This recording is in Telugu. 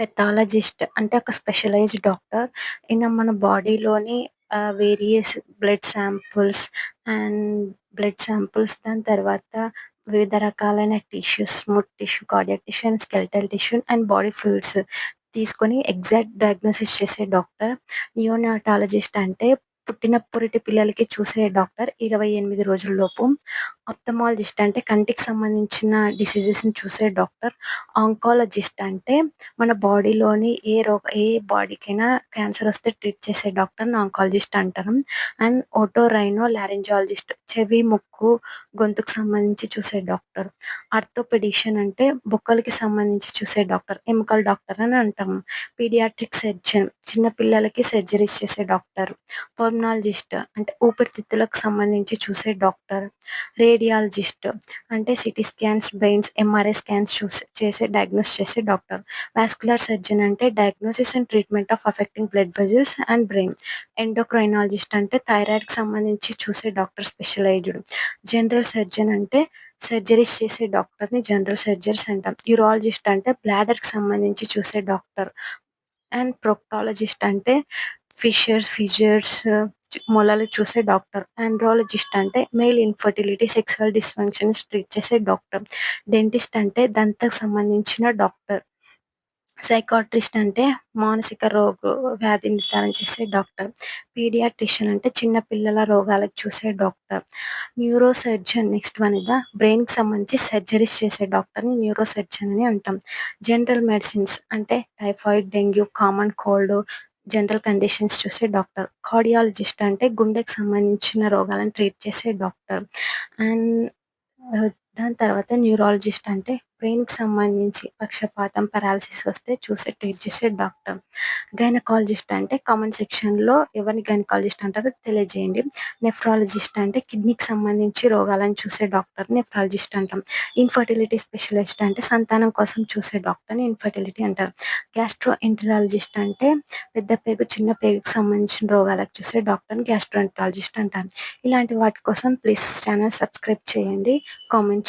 పెథాలజిస్ట్ అంటే ఒక స్పెషలైజ్డ్ డాక్టర్. ఈయన మన బాడీలోని various blood samples and blood samples దాని తర్వాత వివిధ రకాలైన tissues, smooth tissue, cardiac tissue and skeletal tissue and body fluids తీసుకొని ఎగ్జాక్ట్ డయాగ్నోసిస్ చేసే డాక్టర్. నియోనాటాలజిస్ట్ అంటే పుట్టిన పురిటి పిల్లలకి చూసే డాక్టర్ 28 రోజుల్లోపు. ఆప్థమాలజిస్ట్ అంటే కంటికి సంబంధించిన డిసీజెస్‌ని చూసే డాక్టర్. ఆంకాలజిస్ట్ అంటే మన బాడీలోని ఏ రోగ ఏ బాడీకైనా క్యాన్సర్ వస్తే ట్రీట్ చేసే డాక్టర్‌ని ఆంకాలజిస్ట్ అంటారు. అండ్ ఓటోరైనో లారెంజాలజిస్ట్ చెవి, ముక్కు, గొంతుకు సంబంధించి చూసే డాక్టర్. ఆర్థోపెడిషన్ అంటే బొక్కలకి సంబంధించి చూసే డాక్టర్. ఎముకల డాక్టర్ అని అంటాము. పీడియాట్రిక్ సర్జన్ చిన్న పిల్లలకి సర్జరీస్ చేసే డాక్టర్. పల్మనాలజిస్ట్ అంటే ఊపిరితిత్తులకు సంబంధించి చూసే డాక్టర్. రేడియాలజిస్ట్ అంటే CT scans, brains, MRI scans చూసే చేసే డయాగ్నోస్ చేసే డాక్టర్. వాస్కులర్ సర్జన్ అంటే diagnosis and treatment of affecting blood vessels and brain. Endocrinologist అంటే థైరాయిడ్‌కి సంబంధించి చూసే డాక్టర్ స్పెషలైజ్డ్. జనరల్ సర్జన్ అంటే సర్జరీస్ చేసే డాక్టర్‌ని జనరల్ సర్జరీస్ అంటాం. యూరాలజిస్ట్ అంటే బ్లాడర్‌కి సంబంధించి చూసే డాక్టర్. అండ్ ప్రోక్టాలజిస్ట్ అంటే ఫిషర్స్, ఫిషర్స్ మొలలు చూసే డాక్టర్. ఆండ్రాలజిస్ట్ అంటే male infertility, sexual dysfunctions treat చేసే డాక్టర్. డెంటిస్ట్ అంటే దంతకు సంబంధించిన డాక్టర్. సైకాట్రిస్ట్ అంటే మానసిక రోగ వ్యాధి నిర్ధారణ చేసే డాక్టర్. పీడియాట్రిషియన్ అంటే చిన్న పిల్లల రోగాలకు చూసే doctor. Neuro surgeon next one ఇదా బ్రెయిన్‌కి సంబంధించి సర్జరీస్ చేసే డాక్టర్‌ని న్యూరో సర్జన్ అని అంటాం. జనరల్ మెడిసిన్స్ అంటే typhoid, dengue, common cold, general conditions చూసే డాక్టర్. కార్డియాలజిస్ట్ అంటే గుండెకి సంబంధించిన రోగాలను ట్రీట్ చేసే డాక్టర్. అండ్ దాని తర్వాత న్యూరాలజిస్ట్ అంటే బ్రెయిన్‌కి సంబంధించి పక్షపాతం, పారాలిసిస్ వస్తే చూసే ట్రీట్ చేసే డాక్టర్. గైనకాలజిస్ట్ అంటే కామన్ సెక్షన్‌లో ఎవరిని గైనకాలజిస్ట్ అంటారో తెలియజేయండి. నెఫ్రాలజిస్ట్ అంటే కిడ్నీకి సంబంధించి రోగాలను చూసే డాక్టర్ నెఫ్రాలజిస్ట్ అంటాం. ఇన్‌ఫర్టిలిటీ స్పెషలిస్ట్ అంటే సంతానం కోసం చూసే డాక్టర్‌ని ఇన్‌ఫర్టిలిటీ అంటారు. గ్యాస్ట్రోఎంటరాలజిస్ట్ అంటే పెద్ద పేగు, చిన్న పేగుకి సంబంధించిన రోగాలకు చూసే డాక్టర్‌ని గ్యాస్ట్రోఎంటరాలజిస్ట్ అంటారు. ఇలాంటి వాటి కోసం ప్లీజ్ ఛానల్ సబ్స్క్రైబ్ చేయండి, కామెంట్